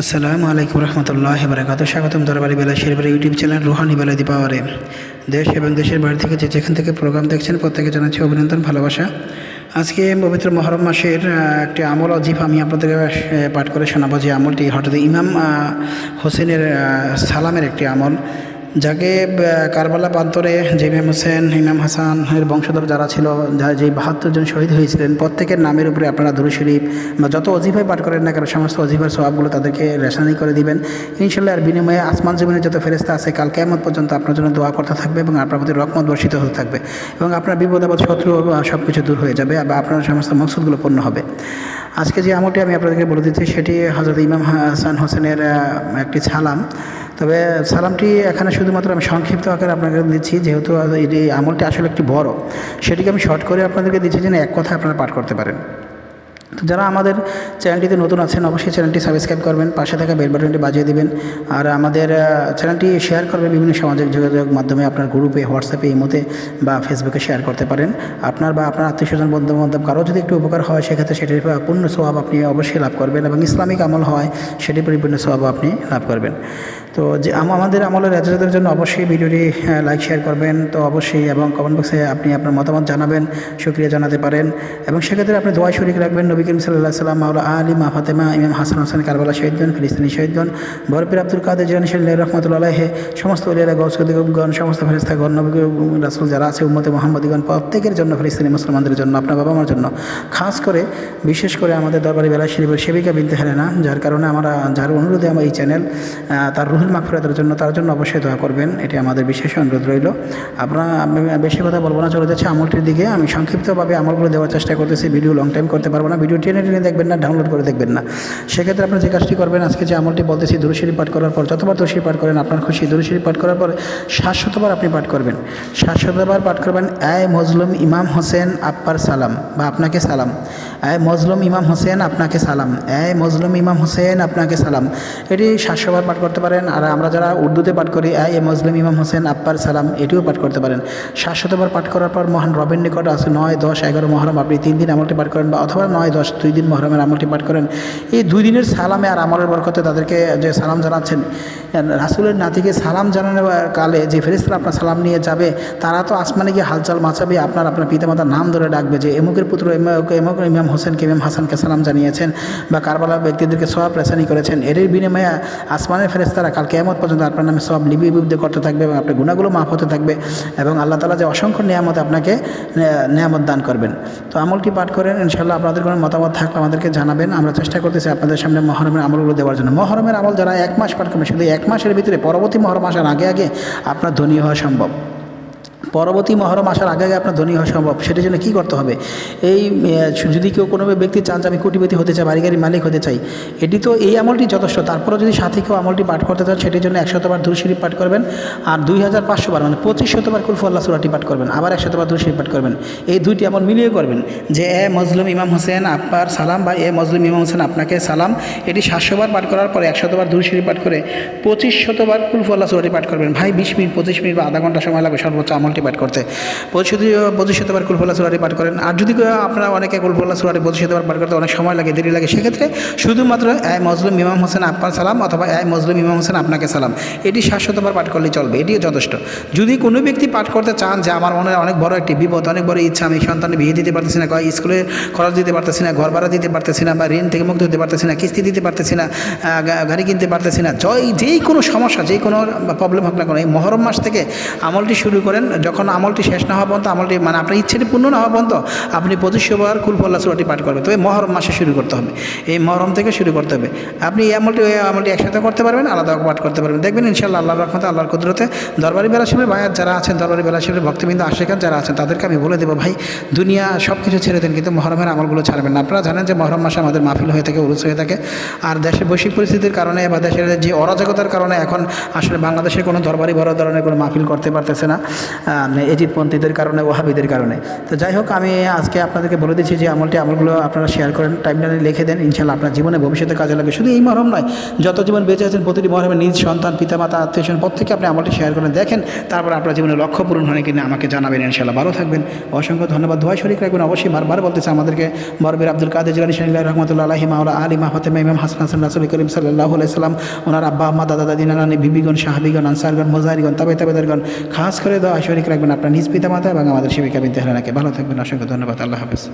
আসসালামু আলাইকুম রহমতুল্লাহ বারাকাত স্বাগতম দরবারি বেলা শেরবার ইউটিউব চ্যানেল রোহানি বেলা দীপাওয়ারে দেশ এবং দেশের বাড়ি থেকে যে যেখান থেকে প্রোগ্রাম দেখছেন প্রত্যেকে জানাচ্ছি অভিনন্দন, ভালোবাসা। আজকে পবিত্র মহরম মাসের একটি আমল অজিফ আমি আপনাদেরকে পাঠ করে শোনাবো যে আমলটি হঠাৎ ইমাম হোসেনের সালামের একটি আমল। যাকে কারবালা প্রান্তরে ইমাম হোসেন, ইমাম হাসানের বংশধর যারা ছিল, যে বাহাত্তর জন শহীদ হয়েছিলেন, প্রত্যেকের নামের উপরে আপনারা দুরু শরীফ বা যত অজিফাই পাঠ করেন না কেন, সমস্ত অজিফার স্বভাবগুলো তাদেরকে রেশনারি করে দিবেন। ইনশাল্লাহ আর বিনিময়ে আসমান জমিনের যত ফেরেস্তা আছে, কাল কেমন পর্যন্ত আপনার জন্য দোয়া করতে থাকবে এবং আপনার প্রতি রকমত বর্ষিত হতে থাকবে এবং আপনার বিপদ, আপদ, শত্রু সব কিছু দূর হয়ে যাবে বা আপনার সমস্ত মকসুদগুলো পূর্ণ হবে। আজকে যে আমলটি আমি আপনাদেরকে বলে দিচ্ছি, সেটি হজরত ইমাম হাসান হোসেনের একটি সালাম তবে সালামটি এখানে শুধুমাত্র আমি সংক্ষিপ্ত আকারে আপনাকে দিচ্ছি, যেহেতু এই আমলটি আসলে একটি বড়। সেটিকে আমি শর্ট করে আপনাদেরকে দিচ্ছি যেন এক কথা আপনারা পাঠ করতে পারেন। তো যারা আমাদের চ্যানেলটিতে নতুন আছেন, অবশ্যই চ্যানেলটি সাবস্ক্রাইব করবেন, পাশে থাকা বেল বাটনটি বাজিয়ে দিবেন, আর আমাদের চ্যানেলটি শেয়ার করবেন বিভিন্ন সামাজিক যোগাযোগ মাধ্যমে, আপনার গ্রুপে, হোয়াটসঅ্যাপে ইমোতে বা ফেসবুকে শেয়ার করতে পারেন। আপনার বা আপনার আত্মীয় স্বজন বন্ধু বান্ধব কারও যদি একটু উপকার হয়, সেক্ষেত্রে সেটির পূর্ণ স্বভাব আপনি অবশ্যই লাভ করবেন এবং ইসলামিক আমল হয় সেটি পরিপূর্ণ স্বভাব আপনি লাভ করবেন। তো যে আম- আমাদের আমলের রাজাদের জন্য অবশ্যই ভিডিওটি লাইক, শেয়ার করবেন। তো অবশ্যই, এবং কমেন্ট বক্সে আপনি আপনার মতামত জানাবেন, সুক্রিয়া জানাতে পারেন, এবং সেক্ষেত্রে আপনি দোয়া শরিক রাখবেন, নবী করিম সাল্লাহ সাল্লাম মাওলা আলী, মা ফাতেমা, ইমাম হাসান হোসেন, কারবালা শহীদগণ ফিলিস্তিনি শহীদগণ বরপির আব্দুল কাদের জিয়ান শাহ রহমতুল্লাহ সসমস্ত উলিয়ারা গৌসুদ্দিগণ সমস্ত ফেরিস্তাগণ নবী রাসুল যারা আছে, উম্মতে মোহাম্মদীগণ, প্রত্যেকের জন্য ফিলিস্তিনি মুসলমানদের জন্য, আপনার বাবা মার জন্য। খাস করে, বিশেষ করে আমাদের দরবারি বেলা শরীফের সেবিকা বিনতে হেলেনা, যার কারণে আমরা, যার অনুরোধে আমার এই চ্যানেল তার রুহুল মাগফিরাতের জন্য, তার জন্য অবশ্যই দোয়া করবেন, এটি আমাদের বিশেষ অনুরোধ রইল। আপনারা বেশি কথা বলব না, চলে যাচ্ছে আমলটির দিকে, আমি সংক্ষিপ্তভাবে আমলগুলো দেওয়ার চেষ্টা করতেছি, ভিডিও লং টাইম করতে পারব না ভিডিও টেনে টেনে দেখবেন না ডাউনলোড করে দেখবেন না। সেক্ষেত্রে আপনি যে কাজটি করবেন, আজকে যে আমলটি বলতেছি দুরুশিরি পাঠ করার পর, যতবার দুরুশিরি পাঠ করেন, আপনার খুশি। দুরুশিরি পাঠ করার পর সাতশতবার আপনি পাঠ করবেন। সাতশতবার পাঠ করবেন আয় মজলুম ইমাম হোসেন আপ্পার সালাম বা আপনাকে সালাম আয় মজলুম ইমাম হোসেন, আপনাকে সালাম আয় মজলুম ইমাম হোসেন, আপনাকে সালাম এটি সাতশোবার পাঠ করতে পারেন, আর আমরা যারা উর্দুতে পাঠ করি আয় এ মজলুম ইমাম হোসেন আপ্পার সালাম এটিও পাঠ করতে পারেন। সাতশতবার পাঠ করার পর মহান রবের নিকট আছে নয়, দশ, এগারো মহরম। আপনি তিন দিন আমলটি পাঠ করেন বা অথবা নয় দশ দুই দিন মহরমের আমলটি পাঠ করেন। এই দুই দিনের সালামে আর আমলের বরকতে তাদেরকে যে সালাম জানাচ্ছেন রাসুলের নাতিকে সালাম জানানোর কালে যে ফেরিস্তারা আপনার সালাম নিয়ে যাবে, তারা তো আসমানে গিয়ে হালচাল মাচাবে, আপনার আপনার পিতামাতার নাম ধরে ডাকবে যে এমুকের পুত্র এমুক ইমাম হোসেনকে, ইমাম হাসানকে সালাম জানিয়েছেন বা কারবালা ব্যক্তিদেরকে সব প্রেসানি করেছেন। এর বিনিময়ে আসমানের ফেরেস্তারা কাল কেমত পর্যন্ত আপনার নামে সব লিপিবদ্ধ করতে থাকবে এবং আপনার গুণাগুলো মাফ হতে থাকবে এবং আল্লাহ তালা যে অসংখ্য নিয়ামত আপনাকে নিয়ামত দান করবেন। তো আমলটি পাঠ করেন ইনশাল্লাহ আপনাদের কোনো মতামত থাকলে আমাদেরকে জানাবেন। আমরা চেষ্টা করতেছি আপনাদের সামনে মহরমের আমলগুলো দেওয়ার জন্য। মহরমের আমল যারা এক মাস পাঠ করবে, শুধু এক মাসের ভিতরে, পরবর্তী মহরম আসার আগে আগে আপনার ধনী হওয়া সম্ভব। পরবর্তী মহরম আসার আগে আগে আপনার ধনী হওয়া সম্ভব। সেটার জন্য কী করতে হবে? এই যদি কেউ কোনো ব্যক্তি চান যে আমি কোটিপতি হতে চাই বাড়ি গাড়ি মালিক হতে চাই, এটি তো এই আমলটি যথেষ্ট। তারপরেও যদি সাথে কেউ আমলটি পাঠ করতে চান, সেটির জন্য একশতবার দুই শরীফ পাঠ করবেন আর দুই হাজার পাঁচশো বার মানে পঁচিশ শতবার কুলফু আল্লাহ সুরাটি পাঠ করবেন, আবার একশতবার দুই শরীফ পাঠ করবেন। এই দুইটি আমল মিলিয়ে করবেন যে, এ মজলুম ইমাম হোসেন আপ্পার সালাম বা এ মজলুম ইমাম হোসেন, আপনাকে সালাম। এটি সাতশোবার পাঠ করার পরে একশতবার দুই শরীফ পাঠ করে পঁচিশ শতবার কুলফু আল্লাহ সুরাটি পাঠ করবেন। ভাই, বিশ মিনিট, পঁচিশ মিনিট বা আধা ঘণ্টা সময় লাগবে সর্বোচ্চ আমলটি পাঠ করতে। পঁচিশ পঁচিশ শতবার কুলফুল্লাহ সুরাটি পাঠ করেন। আর যদি আপনারা অনেকে কুলফুল্লাহ সুরাটি পঁচিশ শতবার পাঠ করতে অনেক সময় লাগে, দেরি লাগে, সেক্ষেত্রে শুধুমাত্র এ মজলুম ইমাম হোসেন আপনার সালাম অথবা এ মজলুম ইমাম হোসেন আপনাকে সালাম এটি সাতশতবার পাঠ করলেই চলবে, এটিও যথেষ্ট। যদি কোনো ব্যক্তি পাঠ করতে চান যে, আমার মনে অনেক বড় একটি বিপদ, অনেক বড় ইচ্ছা, আমি সন্তানের বিয়ে দিতে পারতেছি না স্কুলে খরচ দিতে পারতেছি না, ঘর ভাড়া দিতে পারতেছি না, বা ঋণ থেকে মুক্ত হতে পারতেছি না, কিস্তি দিতে পারতেছি না গাড়ি কিনতে পারতেছি না, জয়, যেই কোনো সমস্যা, যেই কোনো প্রবলেম হোক না কোনো, এই মহরম মাস থেকে আমলটি শুরু করেন যখন আমলটি শেষ না হওয়া পর্যন্ত আমলটি মানে আপনার ইচ্ছেটি পূর্ণ না হওয়া পর্যন্ত আপনি পঁচিশশো বার কুলফল্লা সুরাটি পাঠ করবেন। তবে মহরম মাসে শুরু করতে হবে। এই মহরম থেকে শুরু করতে হবে। আপনি এই আমলটি ওই আমলটি একসাথে করতে পারবেন, আলাদা পাঠ করতে পারবেন। দেখবেন ইনশাল্লাহ আল্লাহ রহমতে, আল্লাহর কুদরতে দরবারি বেলাশিবের ভাইয়ার যারা আছেন, দরবারি বেলাশিবের ভক্তবৃন্দ, আশেখান যারা আছেন, তাদেরকে আমি বলে দেবো, ভাই, দুনিয়া সব কিছু ছেড়ে দেন, কিন্তু মহরমের আমলগুলো ছাড়বেন না। আপনারা জানেন যে মহরম মাসে আমাদের মাহফিল হয়ে থাকে উরুস হয়ে থাকে। আর দেশের বৈশ্বিক পরিস্থিতির কারণে বা দেশের যে অরাজকতার কারণে এখন আসলে বাংলাদেশের কোনো দরবারি বড় ধরনের কোনো মাহফিল করতে পারতেছে না। এজিদপন্থীদের কারণে ওহাবিদের কারণে। তো যাই হোক, আমি আজকে আপনাদেরকে বলে দিচ্ছি যে আমলটি, আমলগুলো আপনারা শেয়ার করেন টাইমলাইনে লিখে দেন ইনশাল্লাহ আপনার জীবনে, ভবিষ্যতে কাজে লাগবে। শুধু এই মহরম নয়, যত জীবন বেঁচে আছেন, প্রতিটি মহরমে নিজ সন্তান, পিতামাতা, আত্মীয় স্বজন প্রত্যেকে আপনি আমলটি শেয়ার করেন দেখেন, তারপর আপনার জীবনে লক্ষ্য পূরণ হয় কিনা আমাকে জানাবেন ইনশাল্লাহ ভালো থাকবেন। অসংখ্য ধন্যবাদ। দোয়া শরীর রাখবেন, অবশ্যই বারবার বলতেছে আমাদেরকে বরবির আব্দুল কাদের জিলানি শাহিল্লাহ রহমতুল্লাহ আলহি মাওলা আলী মাহতেমা ইমাম হাসান হাসান, রাসুল করিম সাল্লাহ সাল্লাম ওনার আব্বা, আম্মা, দাদা, দাদি নানানি বিবিগণ, সাহাবিগণ, আনসারগণ মোজাহিরগণ তাবে তাবেদারগণ খাস করে দোয়া শরীর রাখবেন। আপনার নিজ পিতা মাতা এবং আমাদের সেবিকা বিদ্যাহারাকে ভালো থাকবেন, অসংখ্য ধন্যবাদ। আল্লাহ হাফেজ।